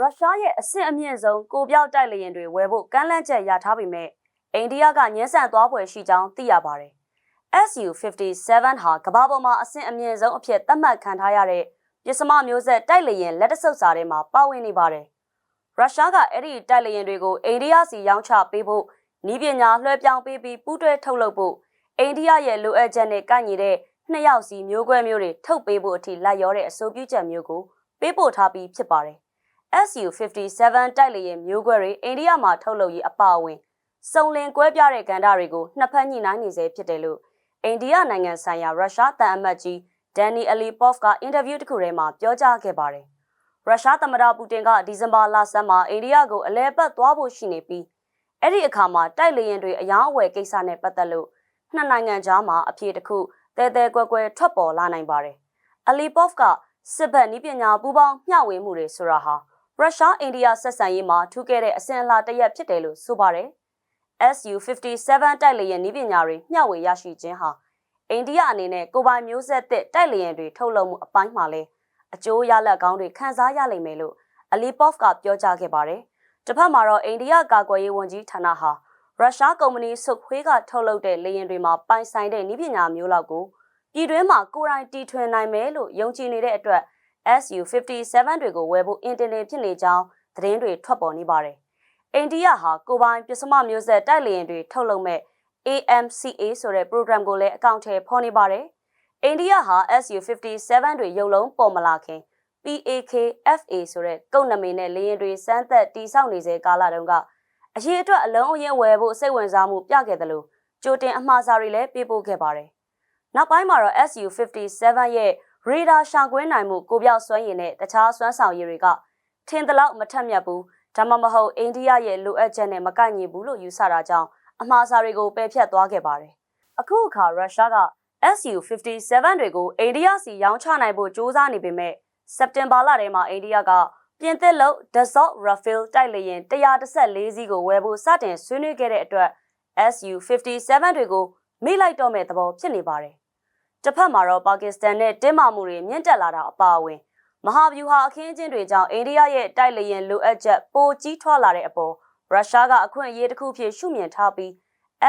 ရုရှားရဲ့အဆင့်အမြင့်ဆုံးကိုပြောက်တိုက်လေယာဉ်တွေဝယ်ဖို့ကမ်းလှမ်းချက်ရထားပေမဲ့အိန္ဒိယကညှင်းဆန်သွားဖွယ်ရှိကြောင်းသိရပါတယ်။ SU-57 ဟာကမ္ဘာပေါ်မှာအဆင့်အမြင့်ဆုံးအဖြစ်သတ်မှတ်ခံထားရတဲ့ပစ္စမမျိုးဆက်တိုက်လေယာဉ်လက်တဆုပ်စာထဲမှာပါဝင်နေပါတယ်။ရုရှားကအဲ့ဒီတိုက်လေယာဉ်တွေကိုအိန္ဒိယစီရောင်းချပေးဖို့ဤပညာလွှဲပြောင်းပေးပြီးပူးတွဲထုတ်လုပ်ဖို့အိန္ဒိယရဲ့လိုအပ်ချက်နဲ့ကိုက်ညီတဲ့နှစ်ယောက်စီမျိုးကွဲမျိုးတွေထုတ်ပေးဖို့အထိလိုက်ရောတဲ့အဆိုပြုချက်မျိုးကိုပေးပို့ထားပြီးဖြစ်ပါတယ်။ SU-57 တိုက်လေယာဉ်မျိုးကွဲတွေအိန္ဒိယမှာထုတ်လုပ်ရေးအပါအဝင်စုံလင်ကွဲပြားတဲ့ကဏ္ဍတွေကိုနှစ်ဖက်ညှိနှိုင်းနေစေဖြစ်တယ်လို့အိန္ဒိယနိုင်ငံဆိုင်ရာရုရှားတန်အမတ်ကြီးဒန်နီအလီပေါဖ်ကအင်တာဗျူးတစ်ခုထဲမှာပြောကြားခဲ့ပါတယ်။ရုရှားသမ္မတပူတင်ကဒီဇင်ဘာလဆန်းမှာအိန္ဒိယကိုအလဲပတ်သွားဖို့ရှိနေပြီးအဲ့ဒီအခါမှာတိုက်လေရင်တွေအယောင်းအဝယ်ကိစ္စနဲ့ပတ်သက်လို့နှစ်နိုင်ငံကြားမှာအပြေတစ်ခုတဲတဲကွဲကွဲထွက်ပေါ်လာနိုင်ပါတယ်။အလီပေါဖ်ကစစ်ဘက်နည်းပညာပူးပေါင်းမျှဝေမှုတွေဆိုတာဟာ ရုရှားအိန္ဒိယဆက်ဆံရေးမှာထူးခဲ့တဲ့အစဉ်အလာတစ်ရက်ဖြစ်တယ်လို့ဆိုပါတယ်။ SU-57 တိုက်လေယာဉ်နည်းပညာတွေမျှဝေရရှိခြင်းဟာအိန္ဒိယအနေနဲ့ကိုပိုင်မျိုးဆက်သစ်တိုက်လေယာဉ်တွေထုတ်လုပ်မှုအပိုင်းမှာလည်းအကျိုးရလဒ်ကောင်းတွေခံစားရလိမ့်မယ်လို့အလီပေါဖ်ကပြောကြားခဲ့ပါတယ်။တစ်ဖက်မှာတော့အိန္ဒိယကာကွယ်ရေးဝန်ကြီးဌာနဟာရုရှားကုမ္ပဏီဆုခွေးကထုတ်လုပ်တဲ့လေယာဉ်တွေမှာပိုင်ဆိုင်တဲ့နည်းပညာမျိုးလောက်ကိုပြည်တွင်းမှာကိုယ်တိုင်တီထွင်နိုင်မယ်လို့ယုံကြည်နေတဲ့အတွက် SU-57 တွေကိုဝယ်ဖို့အင်တင်တင်ဖြစ်နေကြောင်းသတင်းတွေထွက်ပေါ်နေပါတယ်။အိန္ဒိယဟာကိုပိုင်ပစ္စမမျိုးဆက်တိုက်လေယာဉ်တွေထုတ်လုပ်မဲ့ AMCA ဆိုတဲ့ program ကိုလည်းအကောင့်ထဲဖော်နေပါတယ်။အိန္ဒိယဟာ SU-57 တွေရုပ်လုံးပေါ်မလာခင် PAKFA ဆိုတဲ့ကုတ်နမိတ်နဲ့လေယာဉ်တွေစမ်းသက်တီးဆောက်နေစေကာလတုန်းကအရေးအတွက်အလုံးအရင်ဝယ်ဖို့စိတ်ဝင်စားမှုပြခဲ့တယ်လို့ကြိုတင်အမှားစာတွေလည်းပေးပို့ခဲ့ပါတယ်။နောက်ပိုင်းမှာတော့ SU-57 ရဲ့ ရေဒါရှာကွင်းနိုင်မှုကိုပြောက်စွမ်းရည်နဲ့တခြားစွမ်းဆောင်ရည်တွေကထင်သလောက်မထက်မြက်ဘူးဒါမှမဟုတ်အိန္ဒိယရဲ့လိုအပ်ချက်နဲ့မကိုက်ညီဘူးလို့ယူဆတာကြောင့်အမှားစာတွေကိုပယ်ဖြတ်သွားခဲ့ပါတယ်။အခုအခါရုရှားက SU-57 တွေကိုအိန္ဒိယစီရောင်းချနိုင်ဖို့ကြိုးစားနေပေမဲ့စက်တင်ဘာလထဲမှာအိန္ဒိယကပြင်သစ်လို့ Dassault Rafale တိုက်လေယာဉ်114စီးကိုဝယ်ဖို့စတင်ဆွေးနွေးခဲ့တဲ့အတွက် SU-57 တွေကိုမိလိုက်တော့မဲ့သဘောဖြစ်နေပါတယ်။ တစ်ဖက်မှာတော့ပါကစ္စတန်နဲ့တင်းမာမှုတွေမြင့်တက်လာတာအပါအဝင်မဟာဗျူဟာအခင်းအကျင်းတွေကြောင့်အိန္ဒိယရဲ့တိုက်လေယာဉ်လိုအပ်ချက်ပိုကြီးထွားလာတဲ့အပေါ်ရုရှားကအခွင့်အရေးတစ်ခုဖြစ်ရှုမြင်ထားပြီး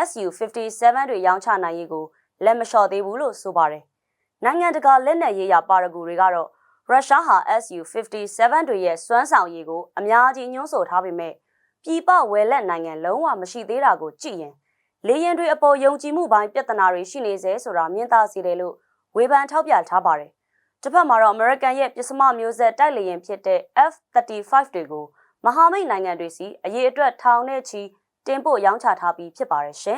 SU-57 တွေရောင်းချနိုင်ရေးကိုလက်မလျှော့သေးဘူးလို့ဆိုပါတယ်။နိုင်ငံတကာလက်နက်ရေးရာပါရဂူတွေကတော့ရုရှားဟာ SU-57 တွေရဲ့စွမ်းဆောင်ရည်ကိုအများကြီးညွှန်းဆိုထားပေမဲ့ပြည်ပဝယ်လက်နိုင်ငံလုံးဝမရှိသေးတာကိုကြည့်ရင် လေရင်တွေအပေါ်ယုံကြည်မှုပိုင်းပြဿနာတွေရှိနေစေဆိုတာမြင်သာစေတယ်လို့ဝေဖန်ထောက်ပြထားပါတယ်။တစ်ဖက်မှာတော့ American ရဲ့ပစ္စမမျိုးဆက်တိုက်လေရင်ဖြစ်တဲ့ F-35 တွေကိုမဟာမိတ်နိုင်ငံတွေစီအရေးအတွက်ထောင်နဲ့ချီတင်ပို့ရောင်းချထားပြီးဖြစ်ပါတယ်ရှင်။